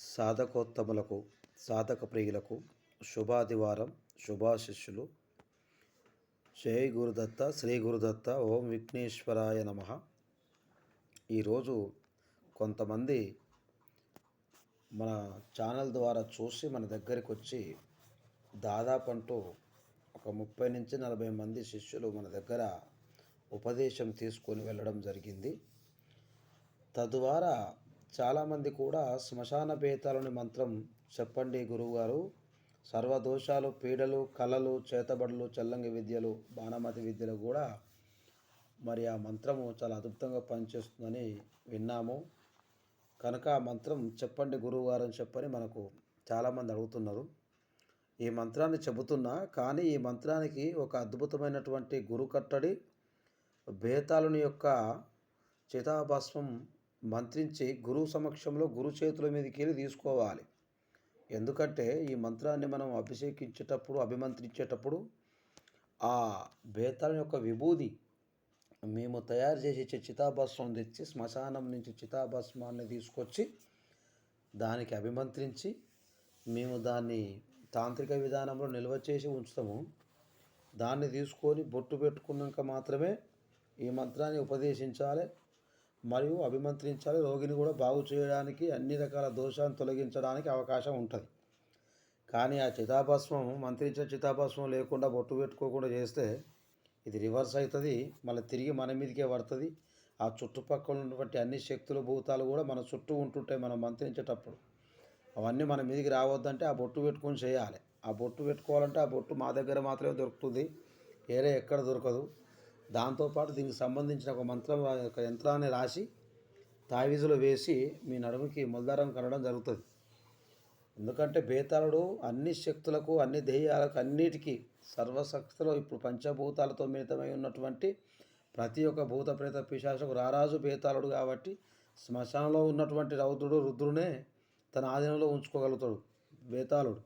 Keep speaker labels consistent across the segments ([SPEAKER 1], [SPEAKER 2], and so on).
[SPEAKER 1] సాధకోత్తములకు సాధక ప్రియులకు శుభాదివారం శుభాశిష్యులు. జై గురుదత్త శ్రీ గురుదత్త ఓం విఘ్నేశ్వరాయ నమ. ఈరోజు కొంతమంది మన ఛానల్ ద్వారా చూసి మన దగ్గరికి వచ్చి దాదాపు అంటూ ఒక ముప్పై నుంచి నలభై మంది శిష్యులు మన దగ్గర ఉపదేశం తీసుకొని వెళ్ళడం జరిగింది. తద్వారా చాలామంది కూడా శ్మశాన భేతాలని మంత్రం చెప్పండి గురువుగారు. సర్వదోషాలు పీడలు కళలు చేతబడులు చల్లంగి విద్యలు బాణమతి విద్యలు కూడా మరి ఆ మంత్రము చాలా అద్భుతంగా పనిచేస్తుందని విన్నాము. కనుక ఆ మంత్రం చెప్పండి గురువుగారు అని చెప్పని మనకు చాలామంది అడుగుతున్నారు. ఈ మంత్రాన్ని చెబుతున్నా కానీ ఈ మంత్రానికి ఒక అద్భుతమైనటువంటి గురు కట్టడి బేతాలుని యొక్క చితాభస్మం మంత్రించి గురువు సమక్షంలో గురు చేతుల మీదకి వెళ్ళి తీసుకోవాలి. ఎందుకంటే ఈ మంత్రాన్ని మనం అభిషేకించేటప్పుడు అభిమంత్రించేటప్పుడు ఆ బేతాళం యొక్క విభూది మేము తయారు చేసి ఇచ్చే చితాభస్మం తెచ్చి శ్మశానం నుంచి చితాభస్మాన్ని తీసుకొచ్చి దానికి అభిమంత్రించి మేము దాన్ని తాంత్రిక విధానంలో నిల్వ చేసి ఉంచుతాము. దాన్ని తీసుకొని బొట్టు పెట్టుకున్నాక మాత్రమే ఈ మంత్రాన్ని ఉపదేశించాలి. మరియు అభిమంత్రించాలి. రోగిని కూడా బాగు చేయడానికి అన్ని రకాల దోషాలను తొలగించడానికి అవకాశం ఉంటుంది. కానీ ఆ చితాభస్మం మంత్రించిన చితాభస్మం లేకుండా బొట్టు పెట్టుకోకుండా చేస్తే ఇది రివర్స్ అవుతుంది మళ్ళీ తిరిగి మన మీదకే పడుతుంది. ఆ చుట్టుపక్కల ఉన్నటువంటి అన్ని శక్తులు భూతాలు కూడా మన చుట్టూ ఉంటుంటాయి మనం మంత్రించేటప్పుడు. అవన్నీ మన మీదకి రావద్దంటే ఆ బొట్టు పెట్టుకొని చేయాలి. ఆ బొట్టు పెట్టుకోవాలంటే ఆ బొట్టు మా దగ్గర మాత్రమే దొరుకుతుంది. వేరే ఎక్కడ దొరకదు. దాంతోపాటు దీనికి సంబంధించిన ఒక మంత్రం ఒక యంత్రాన్ని రాసి తావీజులో వేసి మీ నడుముకి ముల్దారం కనడం జరుగుతుంది. ఎందుకంటే బేతాళుడు అన్ని శక్తులకు అన్ని దేహాలకు అన్నిటికీ సర్వశక్తులు ఇప్పుడు పంచభూతాలతో మిళితమై ఉన్నటువంటి ప్రతి ఒక్క భూత ప్రేత పిశాచకు రారాజు బేతాళుడు కాబట్టి శ్మశానంలో ఉన్నటువంటి రౌద్రుడు రుద్రునే తన ఆధీనంలో ఉంచుకోగలుగుతాడు బేతాళుడు.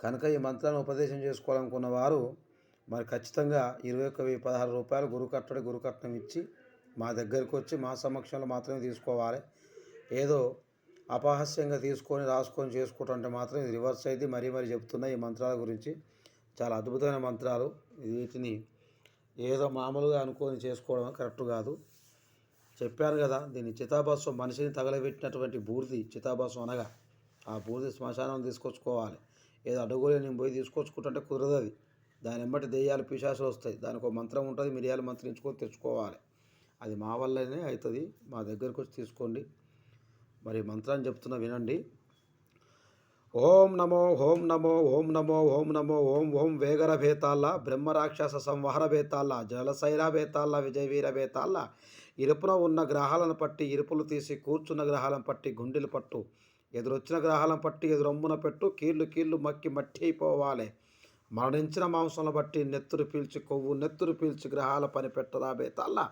[SPEAKER 1] కనుక ఈ మంత్రాన్ని ఉపదేశం చేసుకోవాలనుకున్న వారు మరి ఖచ్చితంగా ఇరవై ఒక్క వెయ్యి పదహారు రూపాయలు గురు కట్టడి గురు కట్నం ఇచ్చి మా దగ్గరికి వచ్చి మా సమక్షంలో మాత్రమే తీసుకోవాలి. ఏదో అపహాస్యంగా తీసుకొని రాసుకొని చేసుకుంటుంటే మాత్రం ఇది రివర్స్ అయితే మరీ మరీ చెప్తున్నా ఈ మంత్రాల గురించి. చాలా అద్భుతమైన మంత్రాలు. వీటిని ఏదో మామూలుగా అనుకొని చేసుకోవడం కరెక్ట్ కాదు. చెప్పాను కదా దీన్ని చితాభాసం మనిషిని తగలబెట్టినటువంటి బూర్ది చితాభాసం అనగా ఆ బూర్ది శ్మశానం తీసుకొచ్చుకోవాలి. ఏదో అడుగులే నేను పోయి తీసుకొచ్చుకుంటుంటే కుదరదు అది. దాని వెంబటి దెయ్యాలు పిశాసులు వస్తాయి. దానికి ఒక మంత్రం ఉంటుంది. మిరియాలు మంత్రించుకొని తెచ్చుకోవాలి. అది మా వల్లనే అవుతుంది మా దగ్గరకు వచ్చి తీసుకోండి. మరి మంత్రాన్ని చెప్తున్నా వినండి. ఓం నమో ఓం నమో ఓం నమో ఓం నమో ఓం ఓం వేగర భేతాళ్ళ బ్రహ్మరాక్షస సంవహర భేతాళ్ళ జలశైర భేతాళ్ళ విజయవీర భేతాళ్ళ ఇరుపున ఉన్న గ్రహాలను పట్టి ఇరుపులు తీసి కూర్చున్న గ్రహాలను పట్టి గుండెలు పట్టు. ఎదురొచ్చిన గ్రహాలను పట్టి ఎదురొమ్మున పెట్టు. కీళ్ళు కీళ్ళు మక్కి మట్టి అయిపోవాలి. మరణించిన మాంసంలో బట్టి నెత్తురు పీల్చి కొవ్వు నెత్తురు పీల్చి గ్రహాల పని పెట్టరా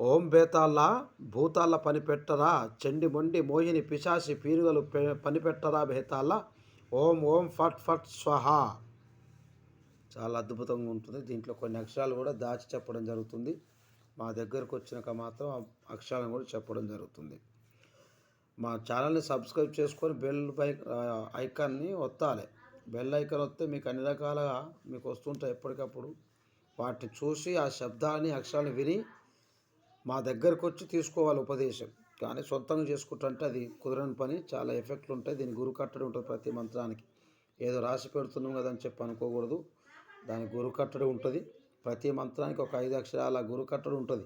[SPEAKER 1] ఓం బేతాల్లా భూతాల పని పెట్టరా? చెండి మొండి మోహిని పిశాసి పీరుగలు పని పెట్టరా బేతాల్లా ఓం ఓం ఫట్ ఫట్ స్వహా. చాలా అద్భుతంగా ఉంటుంది. దీంట్లో కొన్ని అక్షరాలు కూడా దాచి చెప్పడం జరుగుతుంది. మా దగ్గరకు వచ్చినాక మాత్రం అక్షరాలను కూడా చెప్పడం జరుగుతుంది. మా ఛానల్ని సబ్స్క్రైబ్ చేసుకొని బెల్ బై ఐకాన్ని ఒత్తాలి. బెల్ ఐకాన్ వస్తే మీకు అన్ని రకాలుగా మీకు వస్తుంటాయి ఎప్పటికప్పుడు. వాటిని చూసి ఆ శబ్దాన్ని అక్షరాన్ని విని మా దగ్గరకు వచ్చి తీసుకోవాలి ఉపదేశం. కానీ సొంతంగా చేసుకుంటుంటే అది కుదరని పని చాలా ఎఫెక్ట్లు ఉంటాయి. దీని గురు కట్టడి ఉంటుంది ప్రతి మంత్రానికి. ఏదో రాసి పెడుతున్నాం కదా అని చెప్పి అనుకోకూడదు. దాని గురు కట్టడి ఉంటుంది. ప్రతి మంత్రానికి ఒక ఐదు అక్షరాల గురు కట్టడి ఉంటుంది.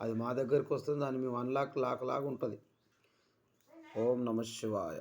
[SPEAKER 1] అది మా దగ్గరికి వస్తుంది దాన్ని మేము అన్లాక్ లాక్ లాగా ఉంటుంది. ఓం నమ శివాయ.